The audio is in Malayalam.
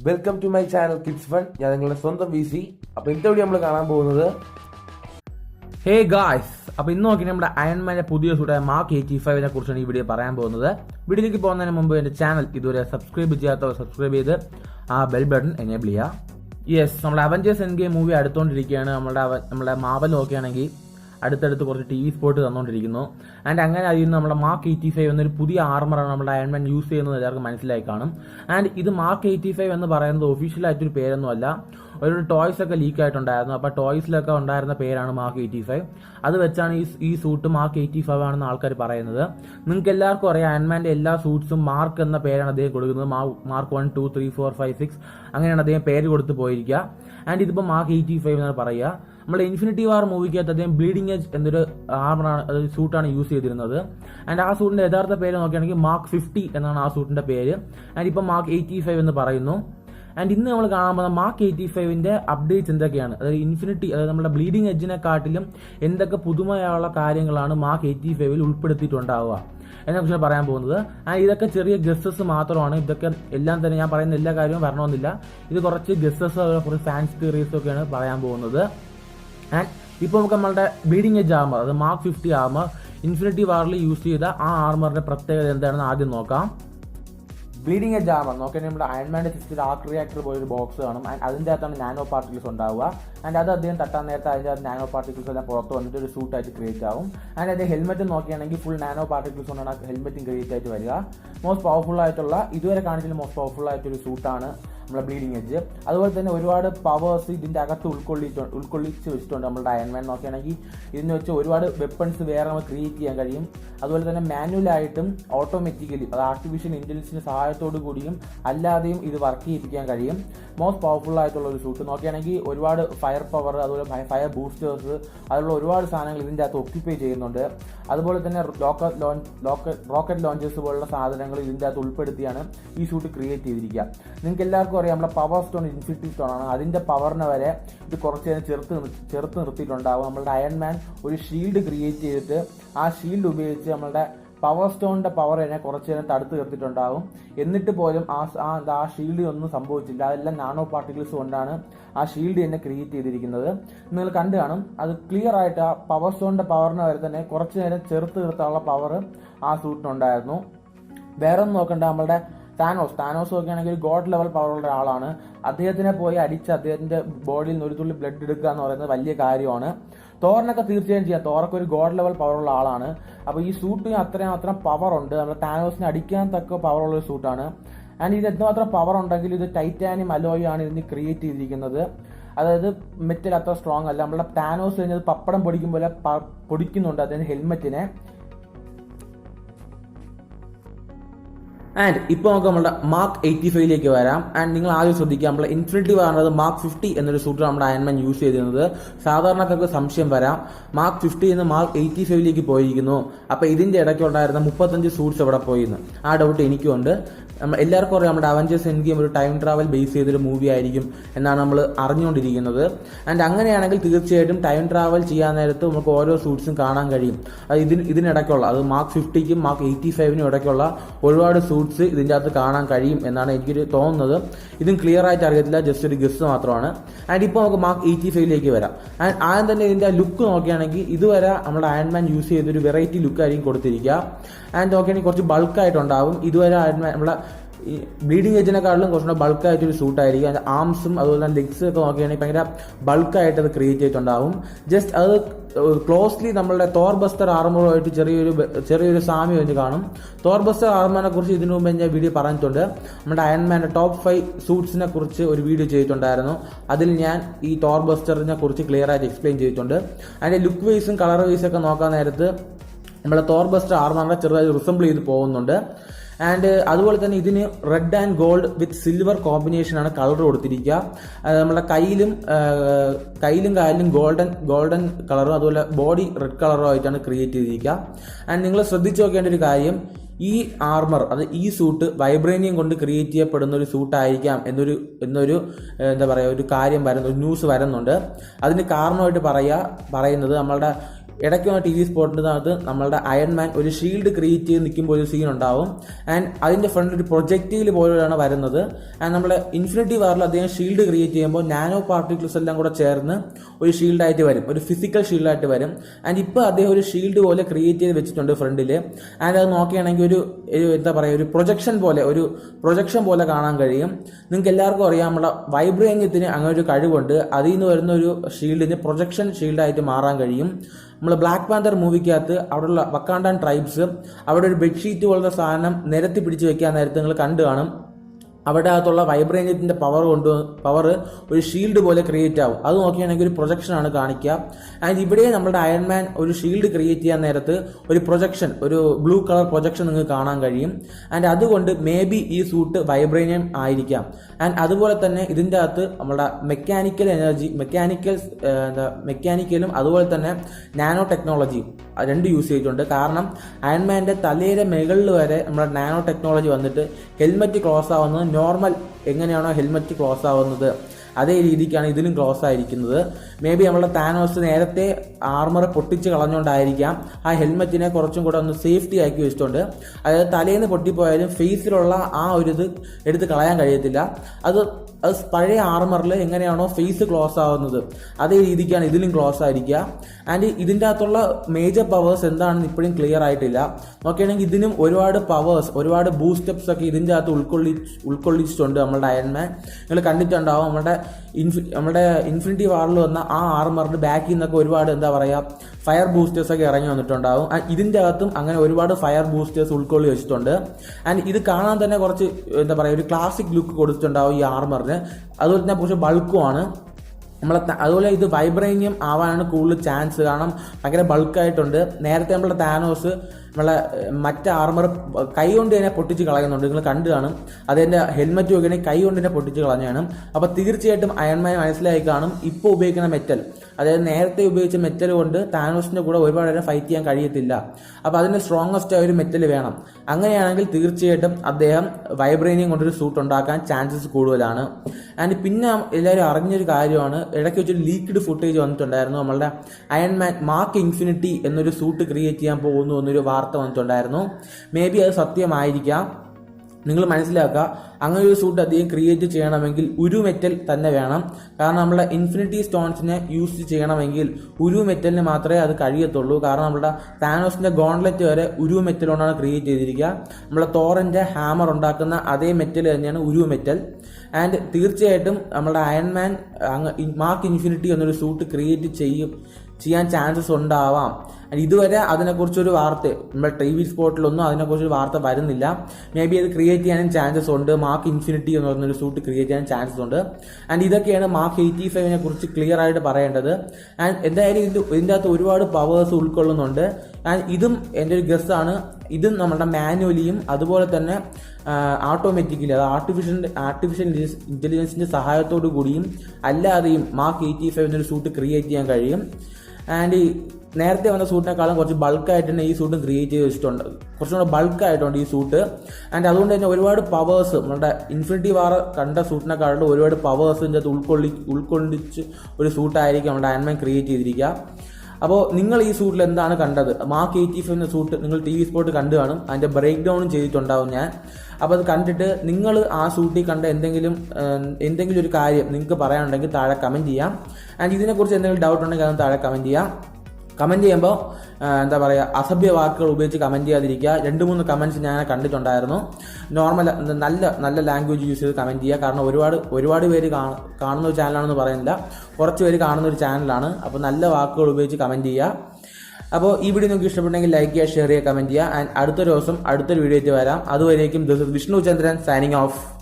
Welcome to my channel kids fun ഞാൻ നിങ്ങളുടെ സ്വന്തം വി സി അപ്പൊ ഇന്നത്തെ വീഡിയോ നമ്മൾ കാണാൻ പോകുന്നത് ഹേ ഗായ്സ് അപ്പൊ ഇന്ന് നോക്കി നമ്മുടെ അയൺമാന്റെ പുതിയ സൂട്ടായ മാർക്ക് എയ്റ്റി ഫൈവിനെ കുറിച്ചാണ് ഈ വീഡിയോ പറയാൻ പോകുന്നത്. വീഡിയോയിലേക്ക് പോകുന്നതിന് മുമ്പ് എന്റെ ചാനൽ ഇതുവരെ സബ്സ്ക്രൈബ് ചെയ്യാത്തവർ സബ്സ്ക്രൈബ് ചെയ്ത് ആ ബെൽ ബട്ടൺ എനേബിൾ ചെയ്യുക യെസ് നമ്മുടെ അവഞ്ചേഴ്സ് എൻ ഗെയിം മൂവി അടുത്തോണ്ടിരിക്കുകയാണ് നമ്മുടെ നമ്മുടെ മാവൽ നോക്കുകയാണെങ്കിൽ അടുത്തടുത്ത് കുറച്ച് ടി വി സ്പോട്ട് തന്നുകൊണ്ടിരിക്കുന്നു ആൻഡ് അങ്ങനെ അതിൽ നിന്ന് നമ്മുടെ മാർക്ക് എയ്റ്റി ഫൈവ് എന്നൊരു പുതിയ ആർമറാണ് നമ്മുടെ അയൺമാൻ യൂസ് ചെയ്യുന്നത് എല്ലാവർക്കും മനസ്സിലായി കാണും. ആൻഡ് ഇത് മാർക്ക് എയ്റ്റി ഫൈവ് എന്ന് പറയുന്നത് ഒഫീഷ്യലായിട്ടൊരു പേരൊന്നും പേരൊന്നുമല്ല ഒരു ടോയ്സ് ഒക്കെ ലീക്ക് ആയിട്ടുണ്ടായിരുന്നു. അപ്പോൾ ടോയ്സിലൊക്കെ ഉണ്ടായിരുന്ന പേരാണ് മാർക്ക് എയ്റ്റി ഫൈവ് അത് വെച്ചാണ് ഈ ഈ സൂട്ട് മാർക്ക് എയ്റ്റി ഫൈവ് ആണെന്ന് ആൾക്കാർ പറയുന്നത്. നിങ്ങൾക്ക് എല്ലാവർക്കും അറിയാം അയൺമാന്റെ എല്ലാ സൂട്ട്സും മാർക്ക് എന്ന പേരാണ് അദ്ദേഹം കൊടുക്കുന്നത്. Mark one two three four five six അങ്ങനെയാണ് അദ്ദേഹം പേര് കൊടുത്ത് പോയിരിക്കുക. ആൻഡ് ഇതിപ്പോൾ മാർക്ക് എയ്റ്റി ഫൈവ് എന്നാണ് പറയുക. നമ്മുടെ ഇൻഫിനിറ്റി വാർ മൂവിക്കകത്ത് അദ്ദേഹം ബ്ലീഡിംഗ് എജ് എന്നൊരു ആർമറാണ് അതായത് സൂട്ടാണ് യൂസ് ചെയ്തിരുന്നത്. ആൻഡ് ആ സൂട്ടിന്റെ യഥാർത്ഥ പേര് നോക്കുകയാണെങ്കിൽ മാർക്ക് ഫിഫ്റ്റി എന്നാണ് ആ സൂട്ടിന്റെ പേര്. ആൻഡ് ഇപ്പം മാർക്ക് എയ്റ്റി ഫൈവ് എന്ന് പറയുന്നു. ആൻഡ് ഇന്ന് നമ്മൾ കാണാൻ പോകുന്ന മാർക്ക് എയ്റ്റി ഫൈവിന്റെ അപ്ഡേറ്റ്സ് എന്തൊക്കെയാണ്? അതായത് ഇൻഫിനിറ്റി അതായത് നമ്മുടെ ബ്ലീഡിംഗ് എഡ്ജിനെക്കാട്ടിലും എന്തൊക്കെ പുതുമയുള്ള കാര്യങ്ങളാണ് മാർക്ക് എയ്റ്റി ഫൈവിൽ ഉൾപ്പെടുത്തിയിട്ടുണ്ടാവുക. എന്നെക്കുറിച്ചാണ് പറയാൻ പോകുന്നത്. ആൻഡ് ഇതൊക്കെ ചെറിയ ഗസ്സസ് മാത്രമാണ്. ഇതൊക്കെ എല്ലാം തന്നെ ഞാൻ പറയുന്ന എല്ലാ കാര്യവും വരണമെന്നില്ല. ഇത് കുറച്ച് ഗസ്സസ് കുറച്ച് ഫാൻസ് തിയറീസ് ഒക്കെയാണ് പറയാൻ പോകുന്നത്. ആൻഡ് ഇപ്പോൾ നമുക്ക് നമ്മളുടെ ബീഡിങ് എഡ്ജ് ആർമർ അത് മാർക്ക് ഫിഫ്റ്റി ആർമർ ഇൻഫിനിറ്റി വാറിൽ യൂസ് ചെയ്ത ആ ആർമറിന്റെ പ്രത്യേകത എന്താണെന്ന് ആദ്യം നോക്കാം. ബ്ലീഡിംഗ് എഡ്ജ് ആർമർ നോക്കാൻ നമ്മുടെ അയൺമാന്റെ സിസ്റ്റിൽ ആർക്ക് റിയാക്ടർ പോയൊരു ബോക്സ് കാണും. ആൻഡ് അതിന്റെ അകത്താണ് നാനോ പാർട്ടിക്കിൾസ് ഉണ്ടാവുക. ആൻഡ് അത് അദ്ദേഹം തട്ടാൻ നേരത്തെ അതിന്റെ അകത്ത് നാനോ പാർട്ടിക്കിൾസ് എല്ലാം പുറത്ത് വന്നിട്ട് ഒരു സൂട്ടായിട്ട് ക്രിയേറ്റ് ആവും. ആൻഡ് അതിന്റെ ഹെൽമെറ്റ് നോക്കുകയാണെങ്കിൽ ഫുൾ നാനോ പാർട്ടിക്കിൾസ് കൊണ്ടാണ് ഹെൽമെറ്റും ക്രിയേറ്റ് ആയിട്ട് വരിക. മോസ്റ്റ് പവർഫുൾ ആയിട്ടുള്ള ഇതുവരെ കാണിച്ചിട്ട് മോസ്റ്റ് പവർഫുൾ ആയിട്ടൊരു സൂട്ടാണ് നമ്മുടെ ബ്ലീഡിങ് എഡ്ജ് അതുപോലെ തന്നെ ഒരുപാട് പവേഴ്സ് ഇതിന്റെ അകത്ത് ഉൾക്കൊള്ളിച്ചു ഉൾക്കൊള്ളിച്ച് വെച്ചിട്ടുണ്ട് നമ്മുടെ അയൺമാൻ നോക്കുകയാണെങ്കിൽ. ഇതിന് വെച്ച് ഒരുപാട് വെപ്പൺസ് വേറെ നമുക്ക് ക്രിയേറ്റ് ചെയ്യാൻ കഴിയും. അതുപോലെ തന്നെ മാനുവലായിട്ടും ഓട്ടോമാറ്റിക്കലി അത് ആർട്ടിഫിഷ്യൽ ഇന്റലിജൻസിന്റെ സഹായത്തോടു കൂടിയും അല്ലാതെയും ഇത് വർക്ക് ചെയ്യിപ്പിക്കാൻ കഴിയും. മോസ്റ്റ് പവർഫുൾ ആയിട്ടുള്ള ഒരു സൂട്ട് നോക്കുകയാണെങ്കിൽ ഒരുപാട് ഫയർ പവർ അതുപോലെ ഫയർ ബൂസ്റ്റേഴ്സ് അതുള്ള ഒരുപാട് സാധനങ്ങൾ ഇതിന്റെ അകത്ത് ഒക്യുപ്പൈ ചെയ്യുന്നുണ്ട്. അതുപോലെ തന്നെ ലോക്ക ലോഞ്ച് റോക്കറ്റ് ലോഞ്ചേഴ്സ് പോലുള്ള സാധനങ്ങൾ ഇതിന്റെ അകത്ത് ഉൾപ്പെടുത്തിയാണ് ഈ സൂട്ട് ക്രിയേറ്റ് ചെയ്തിരിക്കുക. നിങ്ങൾക്ക് എല്ലാവർക്കും അറിയാം നമ്മുടെ പവർ സ്റ്റോൺ ഇൻഫിനിറ്റി സ്റ്റോൺ ആണ്. അതിന്റെ പവറിനെ വരെ ഇത് കുറച്ച് നേരം ചെറുത്ത് ചെറുത്ത് നിർത്തിയിട്ടുണ്ടാവും. നമ്മളുടെ അയൺമാൻ ഒരു ഷീൽഡ് ക്രിയേറ്റ് ചെയ്തിട്ട് ആ ഷീൽഡ് ഉപയോഗിച്ച് നമ്മളുടെ പവർ സ്റ്റോണിന്റെ പവർ തന്നെ കുറച്ച് നേരം തടുത്ത് നിർത്തിയിട്ടുണ്ടാവും. എന്നിട്ട് പോലും ആ ആ ഷീൽഡ് ഒന്നും സംഭവിച്ചില്ല. അതെല്ലാം നാനോ പാർട്ടിക്കിൾസ് കൊണ്ടാണ് ആ ഷീൽഡ് തന്നെ ക്രിയേറ്റ് ചെയ്തിരിക്കുന്നത്. നിങ്ങൾ കണ്ടു കാണും. അത് ക്ലിയർ ആയിട്ട് ആ പവർ സ്റ്റോണിന്റെ പവറിനെ വരെ തന്നെ കുറച്ച് നേരം ചെറുത്ത് നിർത്താനുള്ള പവർ ആ സൂട്ടിനുണ്ടായിരുന്നു വേറെ ഒന്നും നോക്കണ്ട. നമ്മളുടെ താനോസ്. താനോസ് നോക്കുകയാണെങ്കിൽ ഒരു ഗോഡ് ലെവൽ പവറുള്ള ഒരാളാണ്. അദ്ദേഹത്തിനെ പോയി അടിച്ച് അദ്ദേഹത്തിന്റെ ബോഡിയിൽ നിന്ന് ഒരു തുള്ളി ബ്ലഡ് എടുക്കുക എന്ന് പറയുന്നത് വലിയ കാര്യമാണ്. തോറിനൊക്കെ തീർച്ചയായും ചെയ്യാം. തോറൊക്കെ ഒരു ഗോഡ് ലെവൽ പവറുള്ള ആളാണ്. അപ്പോൾ ഈ സൂട്ടിന് അത്രയും അത്ര പവർ ഉണ്ട്. നമ്മുടെ താനോസിനെ അടിക്കാൻ തക്ക പവറുള്ള ഒരു സൂട്ടാണ് ആൻഡ് ഇത് എന്തുമാത്രം പവർ ഉണ്ടെങ്കിൽ ഇത് ടൈറ്റാനിയം അലോയ് ആണ് ഇതിന് ക്രിയേറ്റ് ചെയ്തിരിക്കുന്നത്. അതായത് മെറ്റൽ അത്ര സ്ട്രോങ് അല്ല. നമ്മുടെ താനോസ് കഴിഞ്ഞത് പപ്പടം പൊടിക്കും പോലെ പൊടിക്കുന്നുണ്ട് അതിന് ഹെൽമെറ്റിനെ ആൻഡ് ഇപ്പോൾ നമുക്ക് നമ്മുടെ മാർക്ക് എയ്റ്റി ഫൈവിലേക്ക് വരാം. ആൻഡ് നിങ്ങൾ ആദ്യം ശ്രദ്ധിക്കുക നമ്മൾ ഇൻഫിനിറ്റി പറയുന്നത് മാർക്ക് ഫിഫ്റ്റി എന്നൊരു സൂട്ട് നമ്മുടെ അയൺമാൻ യൂസ് ചെയ്തിരുന്നത്. സാധാരണക്കാർക്ക് സംശയം വരാം. മാർക്ക് ഫിഫ്റ്റി എന്ന് മാർക്ക് എയ്റ്റി ഫൈവിലേക്ക് പോയിരിക്കുന്നു. അപ്പോൾ ഇതിന്റെ ഇടയ്ക്ക് ഉണ്ടായിരുന്ന മുപ്പത്തഞ്ച് സൂട്ട്സ് എവിടെ പോയിന്ന് ആ ഡൗട്ട് എനിക്കുണ്ട് എല്ലാവർക്കും അറിയാം നമ്മുടെ അവഞ്ചേഴ്സ് എൻ ഗെയിം ഒരു ടൈം ട്രാവൽ ബേസ് ചെയ്തൊരു മൂവി ആയിരിക്കും എന്നാണ് നമ്മൾ അറിഞ്ഞുകൊണ്ടിരിക്കുന്നത്. ആൻഡ് അങ്ങനെയാണെങ്കിൽ തീർച്ചയായിട്ടും ടൈം ട്രാവൽ ചെയ്യാൻ നേരത്ത് നമുക്ക് ഓരോ സൂട്ട്സും കാണാൻ കഴിയും. അത് ഇതിന് ഇതിനിടയ്ക്കുള്ള അത് മാർക്ക് ഫിഫ്റ്റിക്കും മാർക്ക് എയ്റ്റി ഫൈവിനും ഇടയ്ക്കുള്ള ഒരുപാട് സൂട്ട്സ് ഇതിന്റെ അകത്ത് കാണാൻ കഴിയും എന്നാണ് എനിക്കൊരു തോന്നുന്നത്. ഇതും ക്ലിയർ ആയിട്ട് അറിയത്തില്ല ജസ്റ്റ് ഒരു ഗസ് മാത്രമാണ്. ആൻഡ് ഇപ്പോൾ നമുക്ക് മാർക്ക് എയ്റ്റി ഫൈവിലേക്ക് വരാം. ആൻഡ് ആദ്യം തന്നെ ഇതിന്റെ ലുക്ക് നോക്കുകയാണെങ്കിൽ ഇതുവരെ നമ്മുടെ അയൺമാൻ യൂസ് ചെയ്തൊരു വെറൈറ്റി ലുക്ക് ആയിരിക്കും കൊടുത്തിരിക്കുക. ആൻഡ് നോക്കുകയാണെങ്കിൽ കുറച്ച് ബൾക്കായിട്ടുണ്ടാവും ഇതുവരെ അയൺമാൻ നമ്മുടെ ഈ ബ്ലീഡിങ് എജിനെക്കാട്ടിലും കുറച്ചുകൂടെ ബൾക്കായിട്ട് ഒരു സൂട്ടായിരിക്കും ആയിരിക്കും. ആംസും അതുപോലെ തന്നെ ലെഗ്സ് ഒക്കെ നോക്കുകയാണെങ്കിൽ ഭയങ്കര ബൾക്കായിട്ട് അത് ക്രിയേറ്റ് ചെയ്തിട്ടുണ്ടാവും. ജസ്റ്റ് അത് ക്ലോസ്ലി നമ്മളുടെ തോർ ബസ്റ്റർ ആർമറുമായിട്ട് ചെറിയൊരു ചെറിയൊരു സാമ്യം വെച്ച് കാണും. തോർ ബസ്റ്റർ ആർമറിനെ കുറിച്ച് ഇതിനു മുമ്പ് ഞാൻ വീഡിയോ പറഞ്ഞിട്ടുണ്ട്. നമ്മുടെ അയൺമാന്റെ ടോപ്പ് ഫൈവ് സൂട്ട്സിനെ കുറിച്ച് ഒരു വീഡിയോ ചെയ്തിട്ടുണ്ടായിരുന്നു. അതിൽ ഞാൻ ഈ തോർ ബസ്റ്ററിനെ കുറിച്ച് ക്ലിയർ ആയിട്ട് എക്സ്പ്ലെയിൻ ചെയ്തിട്ടുണ്ട്. അതിന്റെ ലുക്ക് വൈസും കളർ വൈസും ഒക്കെ നോക്കാൻ നേരത്ത് നമ്മുടെ തോർ ബസ്റ്റർ ആർമറിനെ ചെറുതായി റിസംബിൾ ചെയ്ത് പോകുന്നുണ്ട്. ആൻഡ് അതുപോലെ തന്നെ ഇതിന് red and gold with silver combination ആണ് കളർ കൊടുത്തിരിക്കുക. നമ്മുടെ കയ്യിലും കയ്യിലും കാലിലും ഗോൾഡൻ ഗോൾഡൻ കളറും അതുപോലെ ബോഡി റെഡ് കളറും ആയിട്ടാണ് ക്രിയേറ്റ് ചെയ്തിരിക്കുക. ആൻഡ് നിങ്ങൾ ശ്രദ്ധിച്ചു നോക്കേണ്ട ഒരു കാര്യം ഈ ആർമർ അത് ഈ സൂട്ട് വൈബ്രേനിയം കൊണ്ട് ക്രിയേറ്റ് ചെയ്യപ്പെടുന്ന ഒരു സൂട്ടായിരിക്കാം എന്നൊരു എന്നൊരു എന്താ പറയുക ഒരു കാര്യം വരുന്ന ഒരു ന്യൂസ് വരുന്നുണ്ട്. അതിന് കാരണമായിട്ട് പറയുക പറയുന്നത് നമ്മളുടെ ഇടയ്ക്ക് വന്ന ടി വി സ്പോട്ടിനകത്ത് നമ്മളുടെ അയൺമാൻ ഒരു ഷീൽഡ് ക്രിയേറ്റ് ചെയ്ത് നിൽക്കുമ്പോൾ ഒരു സീൻ ഉണ്ടാവും. ആൻഡ് അതിന്റെ ഫ്രണ്ടിൽ ഒരു പ്രൊജക്റ്റീൽ പോലെയാണ് വരുന്നത്. ആൻഡ് നമ്മുടെ ഇൻഫിനിറ്റി വാറിൽ അദ്ദേഹം ഷീൽഡ് ക്രിയേറ്റ് ചെയ്യുമ്പോൾ നാനോ പാർട്ടിക്കിൾസ് എല്ലാം കൂടെ ചേർന്ന് ഒരു ഷീൽഡായിട്ട് വരും. ഒരു ഫിസിക്കൽ ഷീൽഡായിട്ട് വരും. ആൻഡ് ഇപ്പോൾ അദ്ദേഹം ഒരു ഷീൽഡ് പോലെ ക്രിയേറ്റ് ചെയ്ത് വെച്ചിട്ടുണ്ട് ഫ്രണ്ടിൽ ആൻഡ് അത് നോക്കുകയാണെങ്കിൽ ഒരു എന്താ പറയുക ഒരു പ്രൊജക്ഷൻ പോലെ ഒരു പ്രൊജക്ഷൻ പോലെ കാണാൻ കഴിയും. നിങ്ങൾക്ക് എല്ലാവർക്കും അറിയാം നമ്മുടെ വൈബ്രേഞ്ഞത്തിന് അങ്ങനെ ഒരു കഴിവുണ്ട്. അതിൽ നിന്ന് വരുന്ന ഒരു ഷീൽഡിന് പ്രൊജക്ഷൻ ഷീൽഡായിട്ട് മാറാൻ കഴിയും. നമ്മൾ ബ്ലാക്ക് പാന്തർ മൂവിക്കകത്ത് അവിടെയുള്ള വക്കാണ്ടാൻ ട്രൈബ്സ് അവിടെ ഒരു ബെഡ്ഷീറ്റ് പോലത്തെ സാധനം നിരത്തി പിടിച്ച് വെക്കാൻ നേരത്ത് നിങ്ങൾ കണ്ടു കാണും. അവിടെ അകത്തുള്ള വൈബ്രേനിയത്തിന്റെ പവർ കൊണ്ട് പവർ ഒരു ഷീൽഡ് പോലെ ക്രിയേറ്റ് ആവും. അത് നോക്കുകയാണെങ്കിൽ ഒരു പ്രൊജക്ഷൻ ആണ് കാണിക്കുക. ആൻഡ് ഇവിടെ നമ്മുടെ അയൺമാൻ ഒരു ഷീൽഡ് ക്രിയേറ്റ് ചെയ്യാൻ നേരത്ത് ഒരു പ്രൊജക്ഷൻ ഒരു ബ്ലൂ കളർ പ്രൊജക്ഷൻ നിങ്ങൾക്ക് കാണാൻ കഴിയും. ആൻഡ് അതുകൊണ്ട് മേ ബി ഈ സൂട്ട് വൈബ്രേനിയം ആയിരിക്കാം. ആൻഡ് അതുപോലെ തന്നെ ഇതിന്റെ അകത്ത് നമ്മുടെ മെക്കാനിക്കൽ എനർജി മെക്കാനിക്കൽ എന്താ മെക്കാനിക്കലും അതുപോലെ തന്നെ നാനോ ടെക്നോളജിയും രണ്ട് യൂസ് ചെയ്തിട്ടുണ്ട്. കാരണം അയൺമാന്റെ തലയുടെ മുകളിൽ വരെ നമ്മുടെ നാനോ ടെക്നോളജി വന്നിട്ട് ഹെൽമെറ്റ് ക്ലോസ് ആവുന്നത് നോർമൽ എങ്ങനെയാണോ ഹെൽമെറ്റ് ക്ലോസ് ആവുന്നത് അതേ രീതിക്കാണ് ഇതിലും ക്ലോസ് ആയിരിക്കുന്നത്. മേ ബി നമ്മുടെ താനോസ് നേരത്തെ ആർമർ പൊട്ടിച്ച് കളഞ്ഞുകൊണ്ടായിരിക്കാം ആ ഹെൽമെറ്റിനെ കുറച്ചും കൂടെ ഒന്ന് സേഫ്റ്റി ആക്കി വെച്ചിട്ടുണ്ട്. അതായത് തലേന്ന് പൊട്ടിപ്പോയാലും ഫേസിലുള്ള ആ ഒരു ഇത് എടുത്ത് കളയാൻ കഴിയത്തില്ല. അത് അത് പഴയ ആർമറിൽ എങ്ങനെയാണോ ഫേസ് ക്ലോസ് ആവുന്നത് അതേ രീതിക്കാണ് ഇതിലും ക്ലോസ് ആയിരിക്കുക. ആൻഡ് ഇതിന്റെ അകത്തുള്ള മേജർ പവേഴ്സ് എന്താണെന്ന് ഇപ്പോഴും ക്ലിയർ ആയിട്ടില്ല. നോക്കുകയാണെങ്കിൽ ഇതിനും ഒരുപാട് പവേഴ്സ് ഒരുപാട് ബൂസ്റ്റപ്സ് ഒക്കെ ഇതിന്റെ അകത്ത് ഉൾക്കൊള്ളി ഉൾക്കൊള്ളിച്ചിട്ടുണ്ട് നമ്മളുടെ അയൺമാൻ നിങ്ങൾ കണ്ടിട്ടുണ്ടാവും നമ്മുടെ ഇൻഫി നമ്മുടെ ഇൻഫിനിറ്റി വാറിൽ വന്ന ആ ആർമറിന്റെ ബാക്കിൽ നിന്നൊക്കെ ഒരുപാട് എന്താ പറയുക ഫയർ ബൂസ്റ്റേഴ്സ് ഒക്കെ ഇറങ്ങി വന്നിട്ടുണ്ടാവും. ആൻഡ് ഇതിന്റെ അകത്തും അങ്ങനെ ഒരുപാട് ഫയർ ബൂസ്റ്റേഴ്സ് ഉൾക്കൊള്ളി വെച്ചിട്ടുണ്ട്. ആൻഡ് ഇത് കാണാൻ തന്നെ കുറച്ച് എന്താ പറയുക ഒരു ക്ലാസിക് ലുക്ക് കൊടുത്തിട്ടുണ്ടാവും ഈ ആർമറിന് അതുപോലെ തന്നെ കുറച്ച് ബൾക്കുമാണ് നമ്മളെ അതുപോലെ ഇത് വൈബ്രേനിയം ആവാനാണ് കൂടുതൽ ചാൻസ് കാരണം ഭയങ്കര ബൾക്കായിട്ടുണ്ട് നേരത്തെ നമ്മളെ താനോസ് നമ്മളെ മറ്റേ മറ്റ് ആർമർ കൈ കൊണ്ട് തന്നെ പൊട്ടിച്ച് കളയുന്നുണ്ട്. നിങ്ങൾ കണ്ടു കാണും. അതിന്റെ ഹെൽമെറ്റ് നോക്കുകയാണെങ്കിൽ കൈ കൊണ്ട് തന്നെ പൊട്ടിച്ച് കളഞ്ഞാണ് അപ്പോൾ തീർച്ചയായിട്ടും അയൺമാൻ മനസ്സിലായി കാണും. ഇപ്പോൾ ഉപയോഗിക്കുന്ന മെറ്റൽ അതായത് നേരത്തെ ഉപയോഗിച്ച മെറ്റൽ കൊണ്ട് താനോസിന്റെ കൂടെ ഒരുപാട് നേരം ഫൈറ്റ് ചെയ്യാൻ കഴിയത്തില്ല. അപ്പോൾ അതിന് സ്ട്രോങ്ങസ്റ്റ് ആയ ഒരു മെറ്റൽ വേണം. അങ്ങനെയാണെങ്കിൽ തീർച്ചയായിട്ടും അദ്ദേഹം വൈബ്രേനിയം കൊണ്ടൊരു സൂട്ട് ഉണ്ടാക്കാൻ ചാൻസസ് കൂടുതലാണ്. ആൻഡ് പിന്നെ എല്ലാവരും അറിഞ്ഞൊരു കാര്യമാണ് ഇടയ്ക്ക് വെച്ചൊരു ലീക്ക്ഡ് ഫുട്ടേജ് വന്നിട്ടുണ്ടായിരുന്നു. നമ്മളുടെ അയൺമാൻ മാർക്ക് ഇൻഫിനിറ്റി എന്നൊരു സൂട്ട് ക്രിയേറ്റ് ചെയ്യാൻ പോകുന്നു എന്നൊരു വാർത്ത വന്നിട്ടുണ്ടായിരുന്നു. മേ ബി അത് സത്യമായിരിക്കാം. നിങ്ങൾ മനസ്സിലാക്കുക. അങ്ങനെ ഒരു സൂട്ട് അധികം ക്രിയേറ്റ് ചെയ്യണമെങ്കിൽ ഉരു മെറ്റൽ തന്നെ വേണം. കാരണം നമ്മുടെ ഇൻഫിനിറ്റി സ്റ്റോൺസിനെ യൂസ് ചെയ്യണമെങ്കിൽ ഉരു മെറ്റലിന് മാത്രമേ അത് കഴിയത്തുള്ളൂ. കാരണം നമ്മുടെ താനോസിന്റെ ഗോൺലെറ്റ് വരെ ഉരു മെറ്റൽ കൊണ്ടാണ് ക്രിയേറ്റ് ചെയ്തിരിക്കുക. നമ്മുടെ തോറന്റെ ഹാമർ ഉണ്ടാക്കുന്ന അതേ മെറ്റൽ തന്നെയാണ് ഉരു മെറ്റൽ ആൻഡ് തീർച്ചയായിട്ടും നമ്മുടെ അയൺമാൻ മാർക്ക് ഇൻഫിനിറ്റി എന്നൊരു സൂട്ട് ക്രിയേറ്റ് ചെയ്യും. ചെയ്യാൻ ചാൻസസ് ഉണ്ടാവാം. ഇതുവരെ അതിനെക്കുറിച്ചൊരു വാർത്ത നമ്മുടെ ടി വി സ്പോട്ടിലൊന്നും അതിനെക്കുറിച്ചൊരു വാർത്ത വരുന്നില്ല. മേ ബി അത് ക്രിയേറ്റ് ചെയ്യാനും ചാൻസസ് ഉണ്ട്. മാർക്ക് ഇൻഫിനിറ്റി എന്ന് പറഞ്ഞൊരു സൂട്ട് ക്രിയേറ്റ് ചെയ്യാൻ ചാൻസസ് ഉണ്ട്. ആൻഡ് ഇതൊക്കെയാണ് മാർക്ക് എയ്റ്റി ഫൈവിനെ കുറിച്ച് ക്ലിയർ ആയിട്ട് പറയേണ്ടത്. ആൻഡ് എന്തായാലും ഇത് ഇതിന്റെ അകത്ത് ഒരുപാട് പവേഴ്സ് ഉൾക്കൊള്ളുന്നുണ്ട്. ആൻഡ് ഇതും എന്റെ ഒരു ഗസ് ആണ്. ഇതും നമ്മുടെ മാനുവലിയും അതുപോലെ തന്നെ ഓട്ടോമാറ്റിക്കലി അത് ആർട്ടിഫിഷ്യൽ ആർട്ടിഫിഷ്യൽ ഇന്റലിജൻസിന്റെ സഹായത്തോടു കൂടിയും അല്ലാതെയും മാർക്ക് എയ്റ്റി ഫൈവ് എന്നൊരു സൂട്ട് ക്രിയേറ്റ് ചെയ്യാൻ കഴിയും. ആൻഡ് ഈ നേരത്തെ വന്ന സൂട്ടിനെക്കാളും കുറച്ച് ബൾക്കായിട്ട് തന്നെ ഈ സൂട്ടും ക്രിയേറ്റ് ചെയ്ത് വെച്ചിട്ടുണ്ട്. കുറച്ചും കൂടെ ബൾക്കായിട്ടുണ്ട് ഈ സൂട്ട് ആൻഡ് അതുകൊണ്ട് തന്നെ ഒരുപാട് പവേഴ്സ് നമ്മുടെ ഇൻഫിനിറ്റി വാർ കണ്ട സൂട്ടിനെക്കാളും ഒരുപാട് പവേഴ്സ് ഇതിന്റെ ഉൾക്കൊള്ളി ഉൾക്കൊള്ളിച്ച് ഒരു സൂട്ടായിരിക്കും നമ്മുടെ ആൻമാൻ ക്രിയേറ്റ് ചെയ്തിരിക്കുക. അപ്പോൾ നിങ്ങൾ ഈ സൂട്ടിൽ എന്താണ് കണ്ടത്? മാർക്ക് എയ്റ്റി ഫൈവ് എന്ന സൂട്ട് നിങ്ങൾ ടി വി സ്പോട്ട് കണ്ടു കാണും. അതിന്റെ ബ്രേക്ക് ഡൗൺ ചെയ്തിട്ടുണ്ടാവും ഞാൻ. അപ്പോൾ അത് കണ്ടിട്ട് നിങ്ങൾ ആ സൂട്ടിൽ കണ്ട എന്തെങ്കിലും എന്തെങ്കിലും ഒരു കാര്യം നിങ്ങൾക്ക് പറയാനുണ്ടെങ്കിൽ താഴെ കമന്റ് ചെയ്യാം. ആൻഡ് ഇതിനെക്കുറിച്ച് എന്തെങ്കിലും ഡൗട്ട് ഉണ്ടെങ്കിൽ അത് താഴെ കമന്റ് ചെയ്യാം. കമന്റ് ചെയ്യുമ്പോൾ എന്താ പറയുക അസഭ്യ വാക്കുകൾ ഉപയോഗിച്ച് കമന്റ് ചെയ്യാതിരിക്കുക. രണ്ട് മൂന്ന് കമന്റ്സ് ഞാൻ കണ്ടിട്ടുണ്ടായിരുന്നു. നോർമൽ നല്ല നല്ല ലാംഗ്വേജ് യൂസ് ചെയ്ത് കമന്റ് ചെയ്യുക. കാരണം ഒരുപാട് ഒരുപാട് പേര് കാണ- കാണുന്ന ഒരു ചാനലാണെന്ന് പറയുന്നില്ല. കുറച്ച് പേര് കാണുന്ന ഒരു ചാനലാണ് അപ്പോൾ നല്ല വാക്കുകൾ ഉപയോഗിച്ച് കമന്റ് ചെയ്യുക. അപ്പോൾ ഈ വീഡിയോ നിങ്ങൾക്ക് ഇഷ്ടപ്പെട്ടെങ്കിൽ ലൈക്ക് ചെയ്യുക ഷെയർ ചെയ്യുക കമന്റ് ചെയ്യുക. ആൻഡ് അടുത്തൊരു ദിവസം അടുത്തൊരു വീഡിയോ ആയിട്ട് വരാം. അതുവരേക്കും this Vishnu Chandran signing off